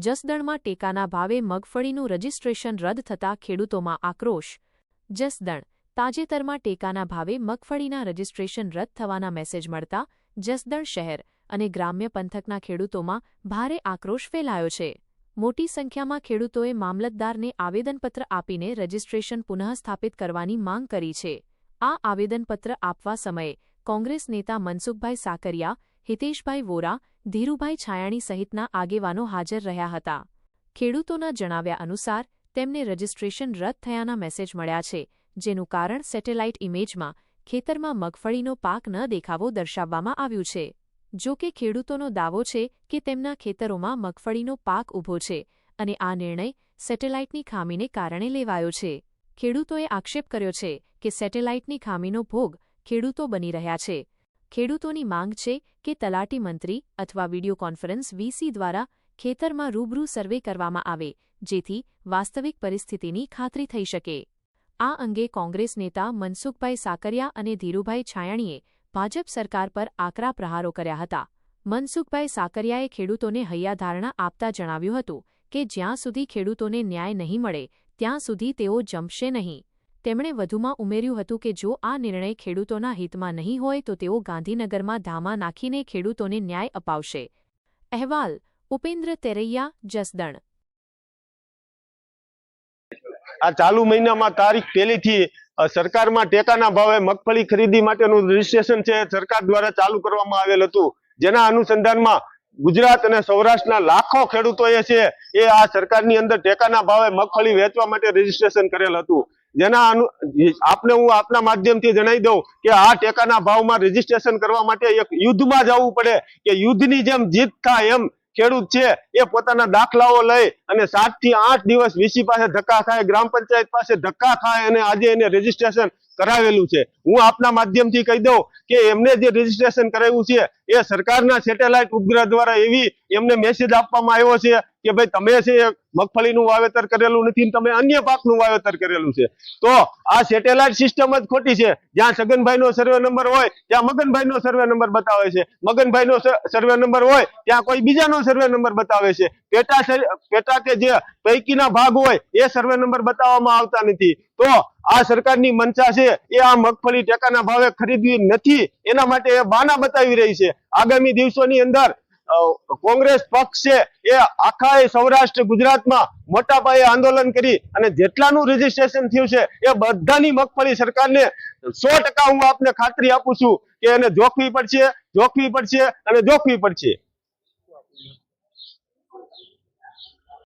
જસદણમાં ટેકાના ભાવે મગફળીનું રજીસ્ટ્રેશન રદ થતા ખેડૂતોમાં આક્રોશ. જસદણ, તાજેતરમાં ટેકાના ભાવે મગફળીના રજીસ્ટ્રેશન રદ થવાના મેસેજ મળતા જસદણ શહેર અને ગ્રામ્ય પંથકના ખેડૂતોમાં ભારે આક્રોશ ફેલાયો છે. મોટી સંખ્યામાં ખેડૂતોએ મામલતદારને આવેદનપત્ર આપીને રજીસ્ટ્રેશન પુનઃસ્થાપિત કરવાની માંગ કરી છે. આ આવેદનપત્ર આપવા સમયે કોંગ્રેસ નેતા મનસુખભાઈ સાકરિયા હિતેશભાઈ વોરા, ધીરુભાઈ છાયાણી સહિતના આગેવાનો હાજર રહ્યા હતા. ખેડૂતોના જણાવ્યા અનુસાર, તેમને રજીસ્ટ્રેશન રદ થયાના મેસેજ મળ્યા છે, જેનું કારણ સેટેલાઇટ ઇમેજમાં ખેતરમાં મગફળીનો પાક ન દેખાવો દર્શાવવામાં આવ્યું છે. જો કે ખેડૂતોનો દાવો છે કે તેમના ખેતરોમાં મગફળીનો પાક ઊભો છે અને આ નિર્ણય સેટેલાઇટની ખામીને કારણે લેવાયો છે. ખેડૂતોએ આક્ષેપ કર્યો છે કે સેટેલાઇટની ખામીનો ભોગ ખેડૂતો બની રહ્યા છે ખેડૂતોની માંગ છે કે તલાટી મંત્રી અથવા વિડિયો કોન્ફરન્સ વીસી દ્વારા ખેતરમાં રૂબરૂ સર્વે કરવામાં આવે, જેથી વાસ્તવિક પરિસ્થિતિની ખાતરી થઈ શકે. આ અંગે કોંગ્રેસ નેતા મનસુખભાઈ સાકરિયા અને ધીરુભાઈ છાયાણીએ ભાજપ સરકાર પર આકરા પ્રહારો કર્યા હતા. મનસુખભાઈ સાકરિયાએ ખેડૂતોને હૈયાધારણા આપતા જણાવ્યું હતું કે જ્યાં સુધી ખેડૂતોને ન્યાય નહીં મળે, ત્યાં સુધી તેઓ જંપશે નહીં. તેમણે વધુમાં ઉમેર્યું હતું કે જો આ નિર્ણય ખેડૂતોના હિતમાં નહીં હોય તો તેઓ ગાંધીનગરમાં ધામા નાખીને ખેડૂતોને ન્યાય અપાવશે. અહેવાલ, ઉપેન્દ્ર તેરૈયા, જસદણ. આ ચાલુ મહિનામાં તારીખ પહેલીથી સરકારમાં ટેકાના ભાવે મગફળી ખરીદી માટેનું રજીસ્ટ્રેશન છે સરકાર દ્વારા ચાલુ કરવામાં આવેલ હતું. જેના અનુસંધાનમાં ગુજરાત અને સૌરાષ્ટ્રના લાખો ખેડૂતોએ છે એ આ સરકારની અંદર ટેકાના ભાવે મગફળી વેચવા માટે રજીસ્ટ્રેશન કરેલ હતું. જેના આપને હું આપના માધ્યમથી જણાવી દઉં કે આ ટેકાના ભાવમાં રજીસ્ટ્રેશન કરવા માટે એક યુદ્ધમાં જવું પડે કે યુદ્ધની જેમ જીત થાય એમ ખેડૂત છે એ પોતાના દાખલાઓ લઈ અને સાતથી આઠ દિવસ વીસી પાસે ધક્કા ખાય, ગ્રામ પંચાયત પાસે ધક્કા ખાય અને આજે એને રજીસ્ટ્રેશન કરાવેલું છે. હું આપના માધ્યમથી કહી દઉં કે એમને જે રજીસ્ટ્રેશન કરાવ્યું છે એ સરકારના સેટેલાઇટ ઉપગ્રહ દ્વારા એવી એમને મેસેજ આપવામાં આવ્યો છે કે ભાઈ તમે છે મગફળીનું વાવેતર કરેલું નથી તમે અન્ય પાકનું વાવેતર કરેલું છે. તો આ સેટેલાઇટ સિસ્ટમ જ ખોટી છે. જ્યાં છગનભાઈ સર્વે નંબર હોય, ત્યાં મગનભાઈ સર્વે નંબર બતાવે છે. મગનભાઈ સર્વે નંબર હોય, ત્યાં કોઈ બીજાનો સર્વે નંબર બતાવે છે. પેટા પેટા કે જે પૈકીના ભાગ હોય, એ સર્વે નંબર બતાવવામાં આવતા નથી. તો આ સરકારની મનસા છે, એ આ મગફળી ટેકાના ભાવે ખરીદવી નથી. એના માટે એ બાના બતાવી રહી છે. આગામી દિવસોની અંદર કોંગ્રેસ પક્ષ છે એ આખા સૌરાષ્ટ્ર ગુજરાતમાં મોટા પાયે આંદોલન કરી અને જેટલાનું રજીસ્ટ્રેશન થયું છે એ બધાની મગફળી સરકારને સો ટકા હું આપને ખાતરી આપું છું કે એને જોખવી પડશે જોખવી પડશે અને જોખવી પડશે.